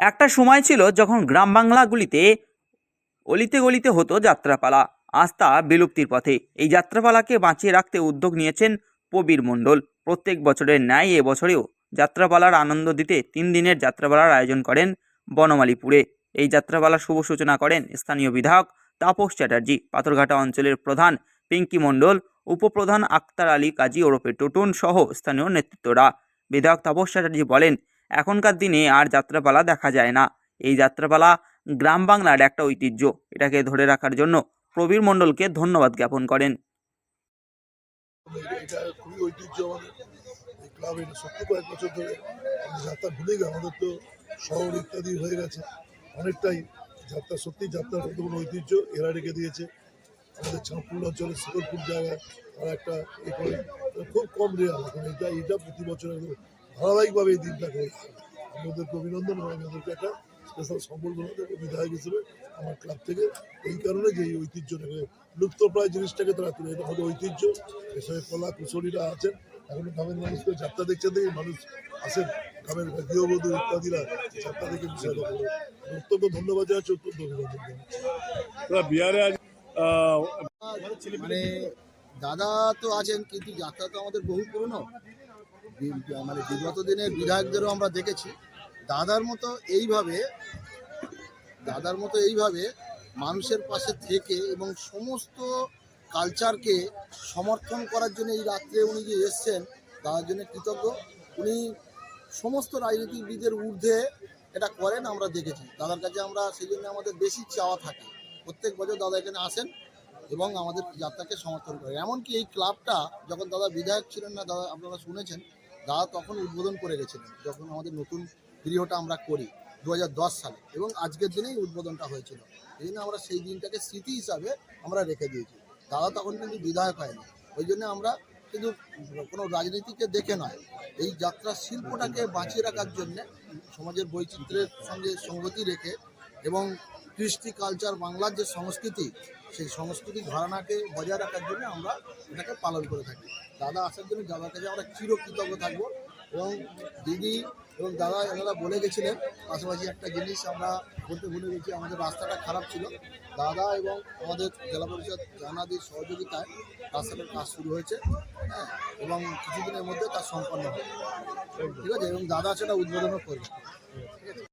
একটা সময় ছিল যখন গ্রাম বাংলাগুলিতে অলিতে গলিতে হতো যাত্রাপালা। আস্থা বিলুপ্তির পথে। এই যাত্রাপালাকে বাঁচিয়ে রাখতে উদ্যোগ নিয়েছেন প্রবীর মণ্ডল। প্রত্যেক বছরের ন্যায় এবছরেও যাত্রাপালার আনন্দ দিতে তিন দিনের যাত্রাপালার আয়োজন করেন বনমালীপুরে। এই যাত্রাপালার শুভ সূচনা করেন স্থানীয় বিধায়ক তাপস চ্যাটার্জি। পাথরঘাটা অঞ্চলের প্রধান পিঙ্কি মণ্ডল, উপপ্রধান আক্তার আলী কাজী ওরফে টুটুন সহ স্থানীয় নেতৃত্বরা। বিধায়ক তাপস চ্যাটার্জি বলেন এখনকার দিনে আর যাত্রাপালা দেখা যায় না। এই যাত্রাপালা গ্রাম বাংলার একটা ঐতিহ্য। এটাকে ধরে রাখার জন্য প্রবীর মণ্ডলকে ধন্যবাদ জ্ঞাপন করেন। এটা ঐতিহ্য যাত্রা ভুলে আমাদের তো শহর ইত্যাদি হয়ে গেছে। অনেকটাই যাত্রা, সত্যি যাত্রার কোনো ঐতিহ্য এরা রেখে দিয়েছে। আমাদের চাঁদপুর অঞ্চলের শিকরপুর জায়গায় তারা একটা এ করে। খুব কম রেয়ার এটা এটা প্রতি বছর ধারাবাহিকভাবে এই দিনটা করে আমি ওদেরকে অভিনন্দন এবং আমি একটা স্পেশাল সম্বর্ধনা দেবো বিধায়ক হিসেবে আমার ক্লাব থেকে। এই কারণে যে এই ঐতিহ্যটাকে লুপ্তপ্রায় জিনিসটাকে তারা তুলে এটা আমাদের ঐতিহ্য এসবে কলা কুশলীরা আছেন এখনও গ্রামের মানুষকে যাত্রা দেখছেন দেখে মানুষ আসেন। গ্রামের গৃহবধূ ইত্যাদিরা যাত্রা দেখে বিষয়টা করে অত্যন্ত ধন্যবাদ জানাচ্ছি অত্যন্ত অভিনন্দন বিহারে আজ আহ, মানে দাদা তো আছেন কিন্তু যাত্রা তো আমাদের বহু পুরনো। মানে বিগত দিনের বিধায়কদেরও আমরা দেখেছি। দাদার মতো এইভাবে, দাদার মতো এইভাবে মানুষের পাশে থেকে এবং সমস্ত কালচারকে সমর্থন করার জন্য এই রাত্রে উনি যে এসছেন দাদার জন্য কৃতজ্ঞ। উনি সমস্ত রাজনীতিবিদের ঊর্ধ্বে এটা করেন, আমরা দেখেছি। দাদার কাছে আমরা সেই জন্য আমাদের বেশি চাওয়া থাকে। প্রত্যেক বছর দাদা এখানে আসেন এবং আমাদের যাত্রাকে সমর্থন করে এমনকি এই ক্লাবটা, যখন দাদা বিধায়ক ছিলেন না, দাদা আপনারা শুনেছেন দাদা তখন উদ্বোধন করে গেছিলেন, যখন আমাদের নতুন গৃহটা আমরা করি দু হাজার দশ সালে। এবং আজকের দিনেই উদ্বোধনটা হয়েছিল। এই জন্য আমরা সেই দিনটাকে স্মৃতি হিসাবে আমরা রেখে দিয়েছি। দাদা তখন কিন্তু বিধায়ক হয়নি। ওই জন্য আমরা কিন্তু কোনো রাজনীতিকে দেখে নয়, এই যাত্রা শিল্পটাকে বাঁচিয়ে রাখার জন্যে সমাজের বৈচিত্র্যের সঙ্গে সঙ্গতি রেখে এবং কৃষ্টি কালচার বাংলার যে সংস্কৃতি, সেই সংস্কৃতি ধারণাকে বজায় রাখার জন্য আমরা এটাকে পালন করে থাকি। দাদা আসার জন্য দাদার কাছে আমরা চিরকৃতজ্ঞ থাকব এবং দিদি এবং দাদা এনারা বলে গেছিলেন, পাশাপাশি একটা জিনিস আমরা বলতে ভুলে গেছি, আমাদের রাস্তাটা খারাপ ছিল। দাদা এবং আমাদের জেলা পরিষদ জানাদির সহযোগিতায় রাস্তাটার কাজ শুরু হয়েছে হ্যাঁ এবং কিছুদিনের মধ্যে তার সম্পন্ন হবে। ঠিক আছে? এবং দাদা সেটা উদ্বোধনও করবে।